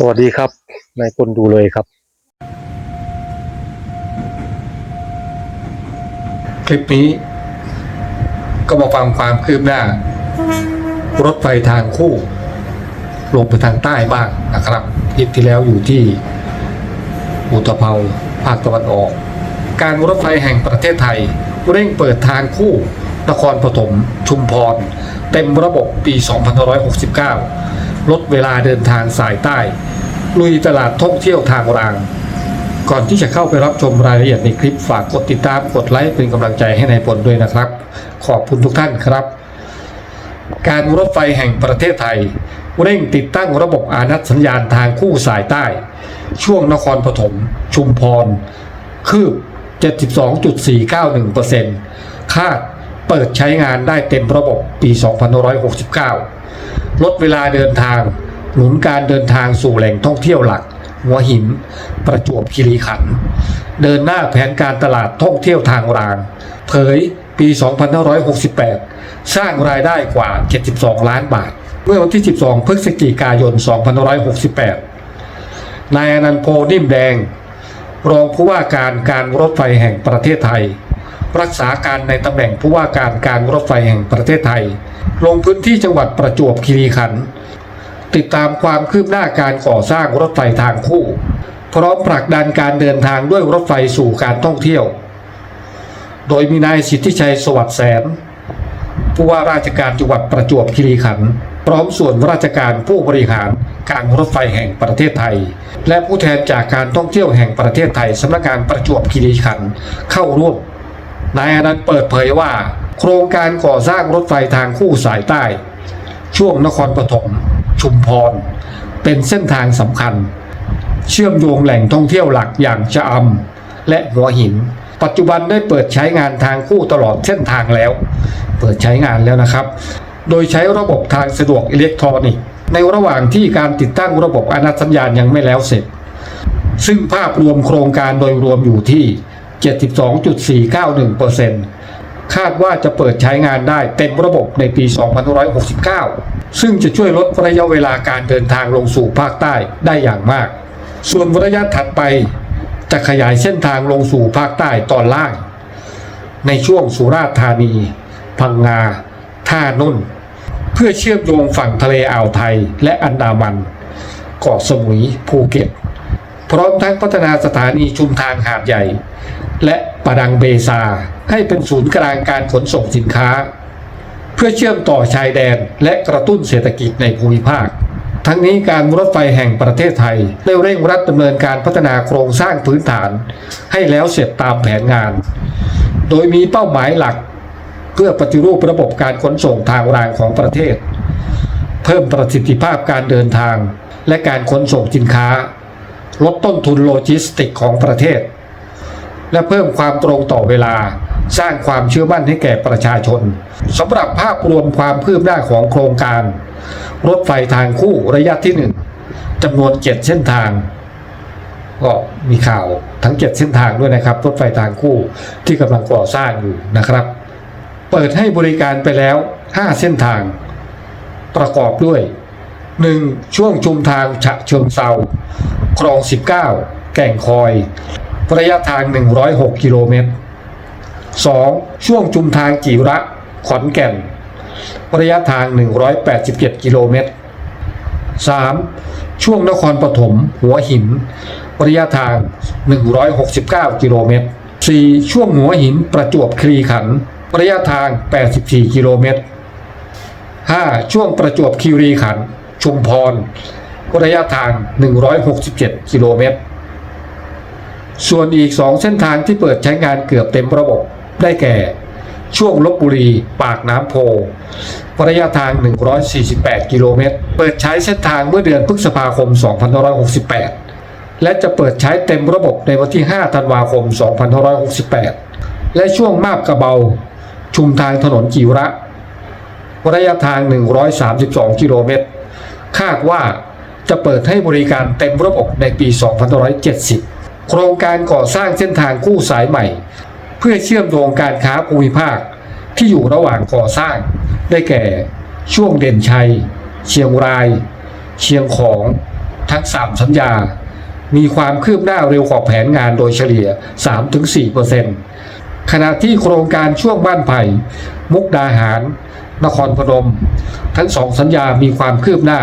สวัสดีครับนายพลดูเลยครับ คลิปนี้ ก็มาฟังความคืบหน้า รถไฟทางคู่ ลงไปทางใต้บ้างนะครับคลิปที่แล้วอยู่ที่อุตภเปาภาคตะวันออก การรถไฟแห่งประเทศไทย เร่งเปิดทางคู่ นครปฐมชุมพร เต็มระบบปี 2569 ลดเวลาเดินทางสายใต้ ลุยตลาดท่องเที่ยวทางราง ก่อนที่จะเข้าไปรับชมรายละเอียดในคลิปฝากกดติดตามกดไลค์เป็นกำลังใจให้ในายพลด้วยนะครับ ขอบคุณทุกท่านครับ การรถไฟแห่งประเทศไทย เร่งติดตั้งระบบอานัตสัญญาณทางคู่สายใต้ ช่วงนครปฐมชุมพร คืบ 72.491%คาดเปิดใช้งานได้เต็มระบบปี 2569 ลดเวลาเดินทาง หนุนการเดินทางสู่แหล่งท่องเที่ยวหลัก หัวหิน ประจวบคีรีขันธ์เดินหน้าแผนการตลาดท่องเที่ยวทางราง เผยปี 2568 สร้างรายได้กว่า 72 ล้านบาท เมื่อวันที่ 12 พฤศจิกายน 2568 นายอนันต์โพนิ่มแดง รองผู้ว่าการการรถไฟแห่งประเทศไทย รักษาการในตำแหน่งผู้ว่าการการรถไฟแห่งประเทศไทย ลงพื้นที่จังหวัดประจวบคีรีขันธ์ติดตามความคืบหน้าการก่อสร้างรถไฟทางคู่ พร้อมผลักดันการเดินทางด้วยรถไฟสู่การท่องเที่ยว โดยมีนายสิทธิชัยสวัสดิ์แสน ผู้ว่าราชการจังหวัดประจวบคีรีขันธ์พร้อมส่วนราชการผู้บริหารการรถไฟแห่งประเทศไทย และผู้แทนจากการท่องเที่ยวแห่งประเทศไทยสำนักงานประจวบคีรีขันธ์เข้าร่วม นายอนันต์เปิดเผยว่า โครงการก่อสร้างรถไฟทางคู่สายใต้ ช่วงนครปฐมชุมพร เป็นเส้นทางสำคัญ เชื่อมโยงแหล่งท่องเที่ยวหลักอย่างชะอำและหัวหิน ปัจจุบันได้เปิดใช้งานทางคู่ตลอดเส้นทางแล้ว เปิดใช้งานแล้วนะครับ โดยใช้ระบบทางสะดวกอิเล็กทรอนิกส์ในระหว่างที่การติดตั้งระบบอนัตสัญญาณยังไม่แล้วเสร็จ ซึ่งภาพรวมโครงการโดยรวมอยู่ที่ 72.491%คาดว่าจะเปิดใช้งานได้เต็มระบบในปี 2569 ซึ่งจะช่วยลดระยะเวลาการเดินทางลงสู่ภาคใต้ได้อย่างมาก ส่วนระยะถัดไป จะขยายเส้นทางลงสู่ภาคใต้ตอนล่าง ในช่วงสุราษฎร์ธานี พังงา ท่านุ่น เพื่อเชื่อมโยงฝั่งทะเลอ่าวไทยและอันดามันเกาะสมุยภูเก็ตพร้อมทั้งพัฒนาสถานีชุมทางหาดใหญ่ และปะดังเบซา ให้เป็นศูนย์กลางการขนส่งสินค้า เพื่อเชื่อมต่อชายแดนและกระตุ้นเศรษฐกิจในภูมิภาค ทั้งนี้การรถไฟแห่งประเทศไทยได้เร่งรัดดำเนินการพัฒนาโครงสร้างพื้นฐาน ให้แล้วเสร็จตามแผนงาน โดยมีเป้าหมายหลัก เพื่อปฏิรูประบบการขนส่งทางรางของประเทศ เพิ่มประสิทธิภาพการเดินทาง และการขนส่งสินค้า ลดต้นทุนโลจิสติกของประเทศ และเพิ่มความตรงต่อเวลา สร้างความเชื่อมั่นให้แก่ประชาชนสำหรับภาพรวมความคืบหน้าของโครงการ รถไฟทางคู่ระยะที่หนึ่งจำนวนเจ็ดเส้นทาง ก็มีข่าวทั้งเจ็ดเส้นทางด้วยนะครับ รถไฟทางคู่ที่กำลังก่อสร้างอยู่นะครับ เปิดให้บริการไปแล้ว 5 เส้นทาง ประกอบด้วย 1. ช่วงชุมทางฉะเชิงเซาคลอง 19 แก่งคอย ระยะทาง 106 กิโลเมตร 2. ช่วงชุมทางจิระขอนแก่น ระยะทาง 187 กิโลเมตร 3. ช่วงนครปฐมหัวหิน ระยะทาง 169 กิโลเมตร 4. ช่วงหัวหินประจวบคีรีขันธ์ระยะทาง 84 กิโลเมตร 5. ช่วงประจวบคีรีขันธ์ชุมพร ระยะทาง 167 กิโลเมตร ส่วนอีก 2 เส้นทางที่เปิดใช้งานเกือบเต็มระบบ ได้แก่ ช่วงลบบุรี ปากน้ำโพระยะทาง 148 กิโลเมตร เปิดใช้เส้นทางเมื่อเดือนพฤษภาคม 2568 และจะเปิดใช้เต็มระบบในวันที่ 5 ธันวาคม 2568 และช่วงมาบกระเบา ชุมทางถนนจิระ ระยะทาง 132 กิโลเมตร คาดว่าจะเปิดให้บริการเต็มระบบในปี 2570 โครงการก่อสร้างเส้นทางคู่สายใหม่ เพื่อเชื่อมโยงการค้าภูมิภาคที่อยู่ระหว่างก่อสร้าง ได้แก่ช่วงเด่นชัย เชียงราย เชียงของทั้ง 3 สัญญา มีความคืบหน้าเร็วกว่าแผนงานโดยเฉลี่ย 3-4%ขณะที่โครงการช่วงบ้านไผ่ มุกดาหาร นครพนม ทั้งสองสัญญามีความคืบหน้า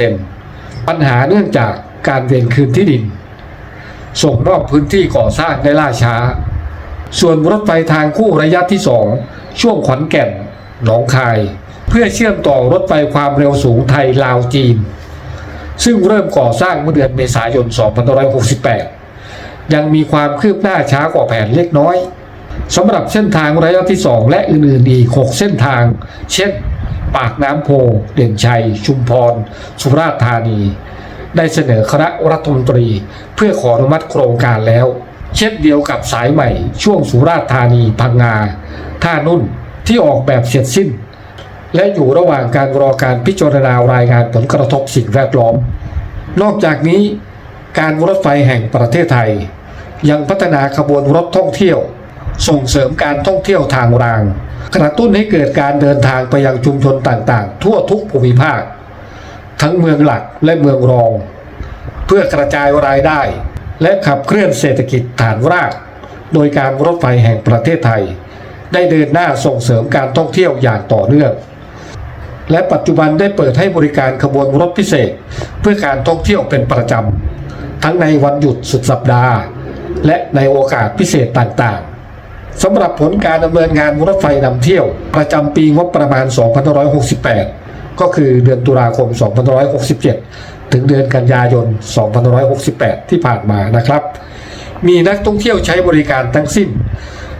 61.095%ปัญหาเนื่องจาก การเวรคืนที่ดิน ส่งมอบพื้นที่ก่อสร้างได้ล่าช้า ส่วนรถไฟทางคู่ระยะที่ 2 ช่วงขอนแก่น หนองคาย เพื่อเชื่อมต่อรถไฟความเร็วสูงไทยลาวจีน ซึ่งเริ่มก่อสร้างเมื่อเดือนเมษายน 2568 ยังมีความคืบหน้าช้ากว่าแผนเล็กน้อยสำหรับเส้นทางระยะที่ 2 และอื่นๆอีก 6 เส้นทาง เช่น ปากน้ำโพ เด่นชัย ชุมพร สุราษฎร์ธานี ได้เสนอคณะรัฐมนตรี เพื่อขออนุมัติโครงการแล้ว เช่นเดียวกับสายใหม่ช่วงสุราษฎร์ธานีพังงาท่านุ่นที่ออกแบบเสร็จสิ้น และอยู่ระหว่างการรอการพิจารณารายงานผลกระทบสิ่งแวดล้อม นอกจากนี้ การรถไฟแห่งประเทศไทย ยังพัฒนาขบวนรถท่องเที่ยว ส่งเสริมการท่องเที่ยวทางราง กระตุ้นให้เกิดการเดินทางไปยังชุมชนต่างๆ ทั่วทุกภูมิภาค ทั้งเมืองหลักและเมืองรอง เพื่อกระจายรายได้ และขับเคลื่อนเศรษฐกิจฐานราก โดยการรถไฟแห่งประเทศไทย ได้เดินหน้าส่งเสริมการท่องเที่ยวอย่างต่อเนื่อง และปัจจุบันได้เปิดให้บริการขบวนรถพิเศษ เพื่อการท่องเที่ยวเป็นประจำ ทั้งในวันหยุดสุดสัปดาห์ และในโอกาสพิเศษต่างๆสำหรับผลการดำเนินงานรถไฟนำเที่ยว ประจำปีงบประมาณ 2568 ก็คือเดือนตุลาคม 2567 ถึงเดือนกันยายน 2568 ที่ผ่านมานะครับ มีนักท่องเที่ยวใช้บริการทั้งสิ้น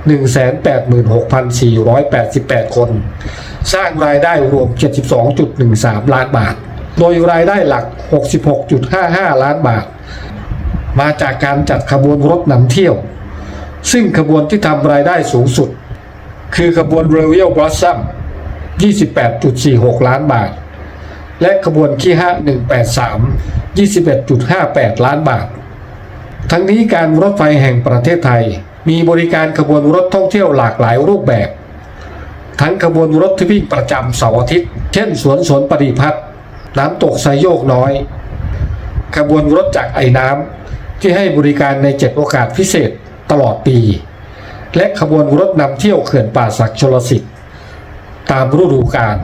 186,488 คน สร้างรายได้รวม 72.13 ล้านบาท โดยรายได้หลัก 66.55 ล้านบาท มาจากการจัดขบวนรถนำเที่ยว ซึ่งขบวนที่ทำรายได้สูงสุด คือขบวน Royal Blossom 28.46 ล้านบาท และขบวนคีฮะ183 21.58 ล้านบาท ทั้งนี้การรถไฟแห่งประเทศไทย มีบริการขบวนรถท่องเที่ยวหลากหลายรูปแบบ ทั้งขบวนรถที่วิ่งประจำเสาร์อาทิตย์ เช่นสวนสนปฏิพัฒน์น้ำตกไซโยกน้อย ขบวนรถจากไอ้น้ำที่ให้บริการในเจ็ดโอกาสพิเศษตลอดปี และขบวนรถนำเที่ยวเขื่อนป่าศักดิ์ชลสิ ตามฤดูกาล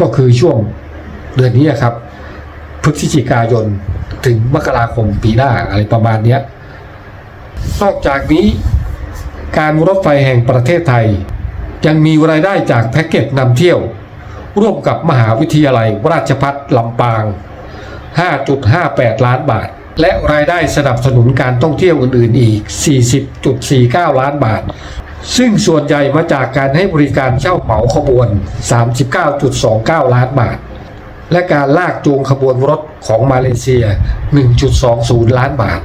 ก็คือช่วงเดือนนี้ครับ พฤศจิกายนถึงมกราคมปีหน้าอะไรประมาณเนี้ยนอกจากนี้ การรถไฟแห่งประเทศไทย ยังมีรายได้จากแพ็กเกจนำเที่ยว ร่วมกับมหาวิทยาลัยราชพัฒลำปาง 5.58 ล้านบาท และรายได้สนับสนุนการท่องเที่ยวอื่นๆอีก 40.49 ล้านบาท ซึ่งส่วนใหญ่มาจากการให้บริการเช่าเหมาขบวน 39.29 ล้านบาท และการลากจูงขบวนรถของมาเลเซีย 1.20 ล้านบาท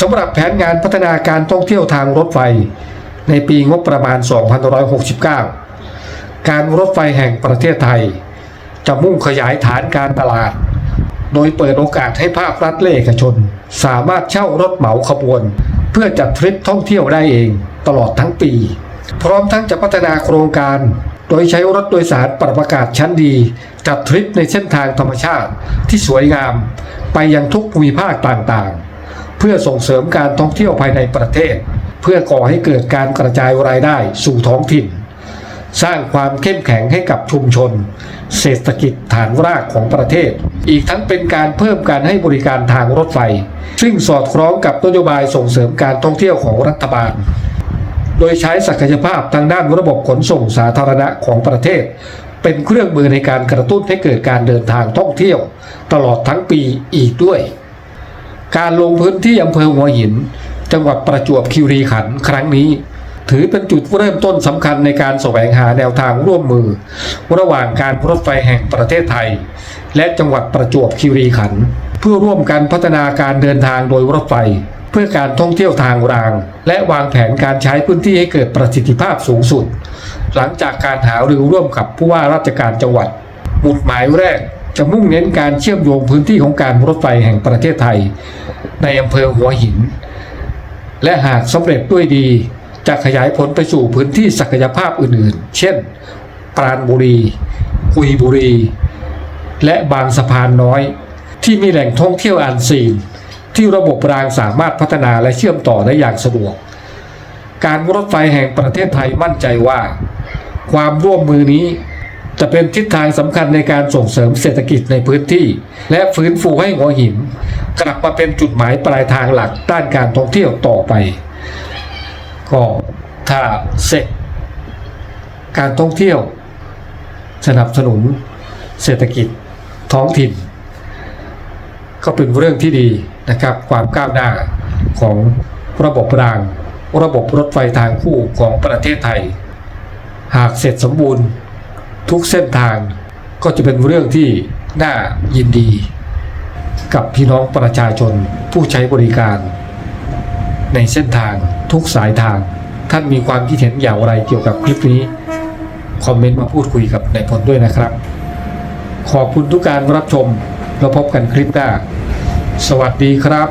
สำหรับแผนงานพัฒนาการท่องเที่ยวทางรถไฟ ในปีงบประมาณ 2569 การรถไฟแห่งประเทศไทย จะมุ่งขยายฐานการตลาด โดยเปิดโอกาสให้ภาครัฐและเอกชน สามารถเช่ารถเหมาขบวน เพื่อจัดทริปท่องเที่ยวได้เอง ตลอดทั้งปี พร้อมทั้งจะพัฒนาโครงการ โดยใช้รถโดยสารปรับอากาศชั้นดี จัดทริปในเส้นทางธรรมชาติที่สวยงาม ไปยังทุกภูมิภาคต่างๆ เพื่อส่งเสริมการท่องเที่ยวภายในประเทศ เพื่อก่อให้เกิดการกระจายรายได้สู่ท้องถิ่น สร้างความเข้มแข็งให้กับชุมชน เศรษฐกิจฐานรากของประเทศ อีกทั้งเป็นการเพิ่มการให้บริการทางรถไฟ ซึ่งสอดคล้องกับนโยบายส่งเสริมการท่องเที่ยวของรัฐบาล ดยใช้ศักยภาพทางด้านระบบขนส่งสาธารณะของประเทศ เป็นเครื่องมือในการกระตุ้นให้เกิดการเดินทางท่องเที่ยว ตลอดทั้งปีอีกด้วย การลงพื้นที่อำเภอหัวหิน จังหวัดประจวบคีรีขันธ์ครั้งนี้ ถือเป็นจุดเริ่มต้นสำคัญในการแสวงหาแนวทางร่วมมือ ระหว่างการรถไฟแห่งประเทศไทย และจังหวัดประจวบคีรีขันธ์เพื่อร่วมกันพัฒนาการเดินทางโดยรถไฟ เพื่อการท่องเที่ยวทางราง และวางแผนการใช้พื้นที่ให้เกิดประสิทธิภาพสูงสุด หลังจากการหารือร่วมกับผู้ว่าราชการจังหวัดหมุดหมายแรกจะมุ่งเน้นการเชื่อมโยงพื้นที่ของการรถไฟแห่งประเทศไทย ในอำเภอหัวหิน และหากสำเร็จด้วยดี จะขยายผลไปสู่พื้นที่ศักยภาพอื่นๆ เช่น ปราณบุรีกุยบุรี และบางสะพานน้อย ที่มีแหล่งท่องเที่ยวอันซีน ที่ระบบรางสามารถพัฒนาและเชื่อมต่อได้อย่างสะดวก การรถไฟแห่งประเทศไทยมั่นใจว่า ความร่วมมือนี้จะเป็นทิศทางสำคัญในการส่งเสริมเศรษฐกิจในพื้นที่ และฟื้นฟูให้หัวหิน กลับมาเป็นจุดหมายปลายทางหลักด้านการท่องเที่ยวต่อไป ก็ถ้าเสร็จการท่องเที่ยว สนับสนุนเศรษฐกิจท้องถิ่น ก็เป็นเรื่องที่ดี นะครับ ความก้าวหน้าของระบบราง ระบบรถไฟทางคู่ของประเทศไทย หากเสร็จสมบูรณ์ทุกเส้นทางก็จะเป็นเรื่องที่น่ายินดี กับพี่น้องประชาชนผู้ใช้บริการ ในเส้นทางทุกสายทาง ท่านมีความคิดเห็นอย่างไรเกี่ยวกับคลิปนี้ คอมเมนต์มาพูดคุยกับนายพลด้วยนะครับ ขอบคุณทุกการรับชมแล้วพบกันคลิปหน้า สวัสดีครับ